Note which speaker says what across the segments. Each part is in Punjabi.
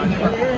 Speaker 1: Thank you.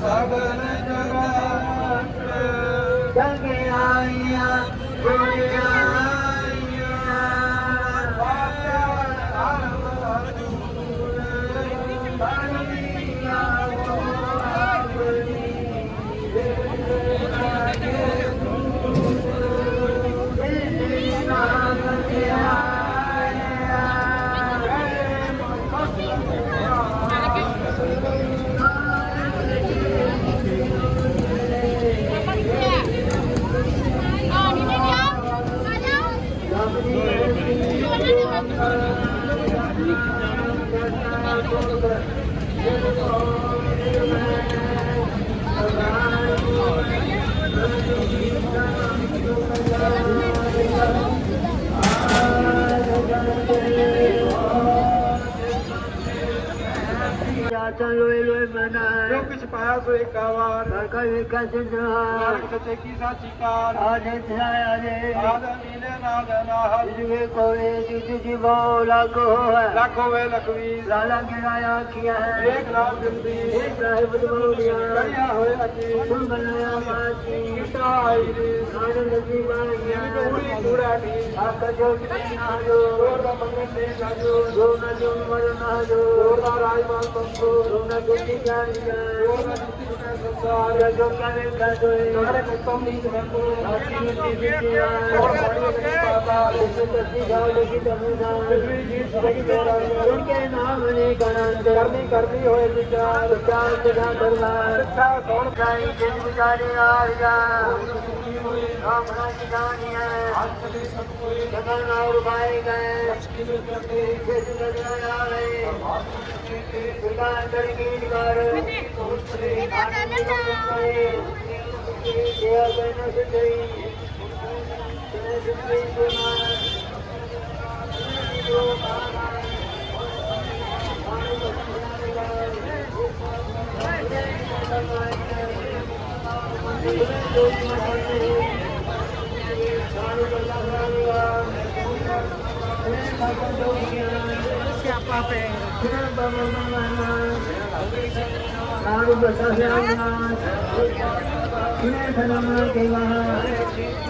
Speaker 1: ਸਗਨ ਜਗਤ ਸੰਗੇ ਆਈਆਂ ਗੁਣੀਆਂ ਜਾਤਾਂ ਲੋਏ ਲੋਏ ਮਨਾ
Speaker 2: ਜੋ ਕੁਛ ਪਾਇਆ ਸੋ ਏਕਾ ਵਾਰ
Speaker 1: ਸਰਕਾਰ ਵਿਕਾ
Speaker 2: ਕੀ
Speaker 1: ਦੇ
Speaker 2: ਨੀਲੇ ਨਾਦ ਨਾਹਲ
Speaker 1: ਜਿਵੇਂ ਕੋਏ ਜਿਤ ਜੀਵੋ ਲਾਗੋ ਹੈ
Speaker 2: ਲੱਖ ਹੋਵੇ ਲਖਵੀ
Speaker 1: ਲਾਲਾ ਗਿਰਾਇਆ ਕੀਆ ਹੈ?
Speaker 2: ਏਕ ਨਾਮ ਜਿੰਦੀ।
Speaker 1: ਇਹ ਸਾਹਿਬ ਦਮੋੜੀਆਂ
Speaker 2: ਕਰਿਆ ਹੋਏ ਅਜੀ
Speaker 1: ਸੁਣ ਬਣਾਇਆ ਮਾਤੀ
Speaker 2: ਕਿਤਾ ਆਈ ਦੀ
Speaker 1: ਸਾਡੇ ਨਦੀ ਬਾਈਆਂ
Speaker 2: ਪੂਰੀ ਕੂੜਾ ਨੀ।
Speaker 1: ਆਕ ਜੋ ਕਿਤੇ ਨਾ ਜੋ
Speaker 2: ਦਾ ਮੰਗਨ ਦੇ ਜਾਜੋ
Speaker 1: ਜੋ ਨਾ ਜੋ ਮਰ ਨਾ ਜੋ।
Speaker 2: ਜੋਰ ਦਾ ਰਾਜਮਾਨ ਸੰਸੋ
Speaker 1: ਜੋ ਨਾ ਗੁੱਟੀ ਜਾਣ
Speaker 2: ਜੋਰ ਦਾ ਜਿੱਤੀ ਜਿੱਤੇ ਸੰਸਾਰ।
Speaker 1: ਜੋ ਕਰੇ ਕਦੋਏ
Speaker 2: ਸਾਰੇ ਕੁੱਤਮ ਨੀਤ ਵੰਦੋ
Speaker 1: ਆਸੀ ਮਿੱਟੀ ਬਿਟਿਆ
Speaker 2: ਜੋਰ ਬਾਣੀ ਦੇ ਪਾਤਾ
Speaker 1: ਇਸ ਤੱਤੀ ਗਾਉ ਲਗੀ ਤਮੁਦਾ
Speaker 2: ਜਿਤਨੀ ਜੀਤ ਸਦਕੀ ਮੇਰਾ
Speaker 1: ਉਨਕੇ ਨਾਮ ਨੇ ਗਣੰਤ
Speaker 2: ਕਰਨੀ ਕਰਨੀ ਹੋਏ ਵਿਚਾਰ
Speaker 1: ਚਾਰ ਜਗਾ ਦਰਬਾਰ
Speaker 2: ਸਿੱਖਾ ਕੌਣ
Speaker 1: ਸਾਈ ਜਿੰਦ ਵਿਚਾਰੇ ਆਰਿਆ ਰਾਮ ਰਾਜ ਜਾਣੀਐ
Speaker 2: ਹੱਥ ਦੇ ਸਭ ਕੋਈ
Speaker 1: ਜਗਨ ਨਾਉ ਰੁਪਾਏ ਗਏ
Speaker 2: ਕਿਲੇ ਕਰਦੇ
Speaker 1: ਜਿਸ ਨਜ਼ਰ ਆਵੇ ਸੁਦਾ ਅੰਦਰ ਕੀ ਨਿਵਾਰ ਦੇਆ ਬੈਨ ਸੁਧਈ ਤਨੇ ਸੁਧਈ ਸੁਨਾ
Speaker 3: ਸਿਆਪਾ ਪੈ
Speaker 1: ਨਾਰੂ ਬਸਾ ਸਿਆਣਾ ਮੈਂ ਖਨਮਾ ਕੇਵਾ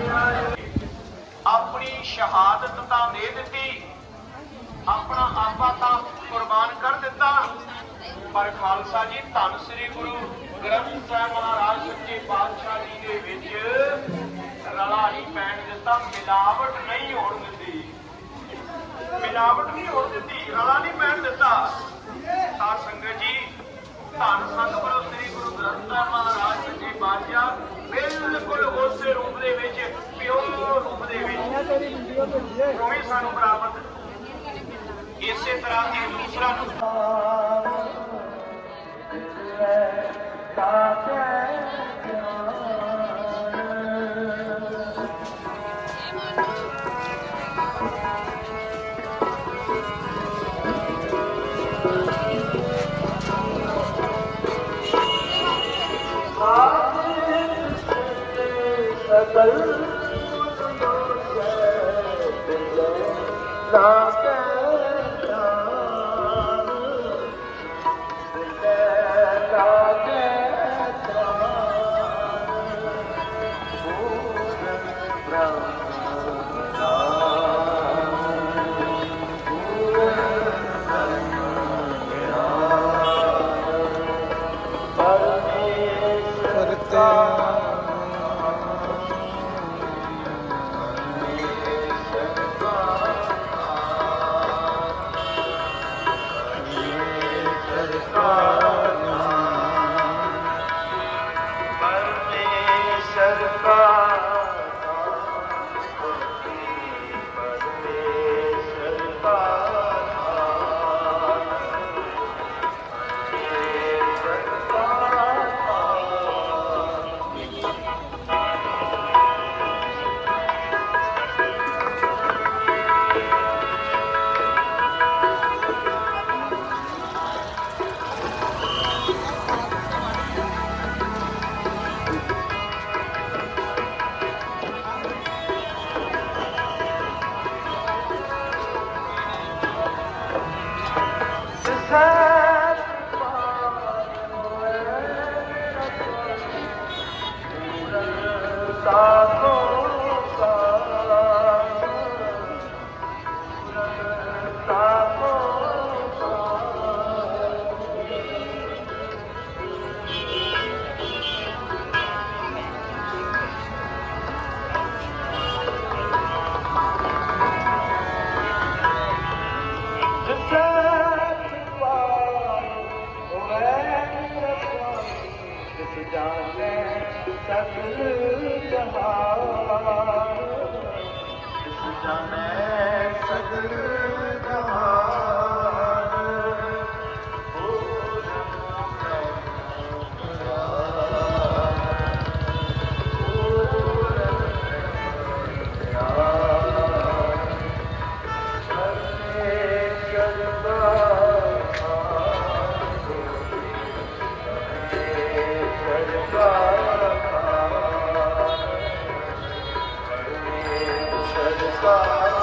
Speaker 1: ਦੀ
Speaker 4: ਸ਼ਹਾਦਤ ਤਾਂ ਦੇ ਦਿੱਤੀ। ਆਪਣਾ ਆਪਾ ਤਾਂ ਕੁਰਬਾਨ ਕਰ ਦਿੱਤਾ। ਪਰ ਖਾਲਸਾ ਜੀ, ਧੰਨ ਸ੍ਰੀ ਗੁਰੂ ਗ੍ਰੰਥ ਸਾਹਿਬ ਮਹਾਰਾਜ ਸੱਚੇ ਪਾਤਸ਼ਾਹ ਜੀ ਦੇ ਵਿੱਚ ਰਲਾ ਨਹੀਂ ਪੈਣ ਦਿੱਤਾ। ਮਿਲਾਵਟ ਨਹੀਂ ਹੋਣ ਦਿੱਤੀ। ਮਿਲਾਵਟ ਨਹੀਂ ਹੋਣ ਦਿੱਤੀ, ਰਲਾ ਨਹੀਂ ਪੈਣ ਦਿੱਤਾ। ਤਾਂ ਸੰਗਤ ਜੀ, ਧੰਨ ਸੰਗ ਵੱਲੋਂ ਸ੍ਰੀ ਗੁਰੂ ਗ੍ਰੰਥ ਸਾਹਿਬ ਮਹਾਰਾਜ ਸੱਚੇ ਪਾਤਸ਼ਾਹ ਬਿਲਕੁਲ ਉਸੇ ਰੂਪ ਦੇ ਵਿੱਚ ਪਿਓਰ ਰੂਪ ਦੇ ਵਿੱਚ
Speaker 2: ਉਹ
Speaker 4: ਵੀ ਸਾਨੂੰ ਪ੍ਰਾਪਤ ਇਸੇ ਤਰ੍ਹਾਂ ਇਹ ਦੂਸਰਾ
Speaker 2: Thank you. Deus.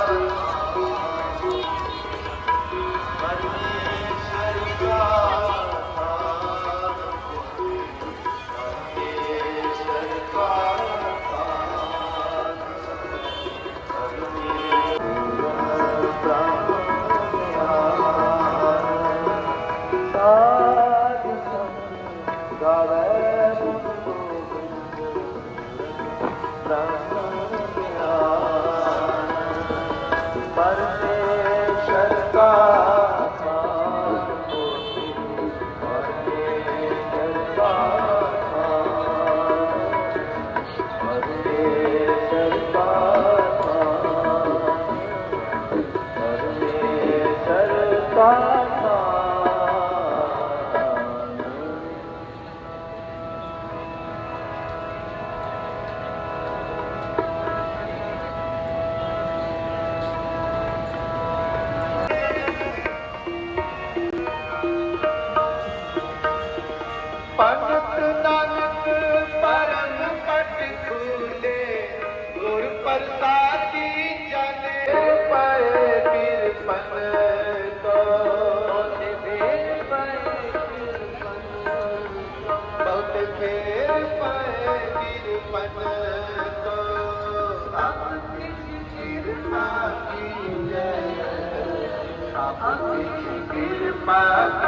Speaker 2: Bye.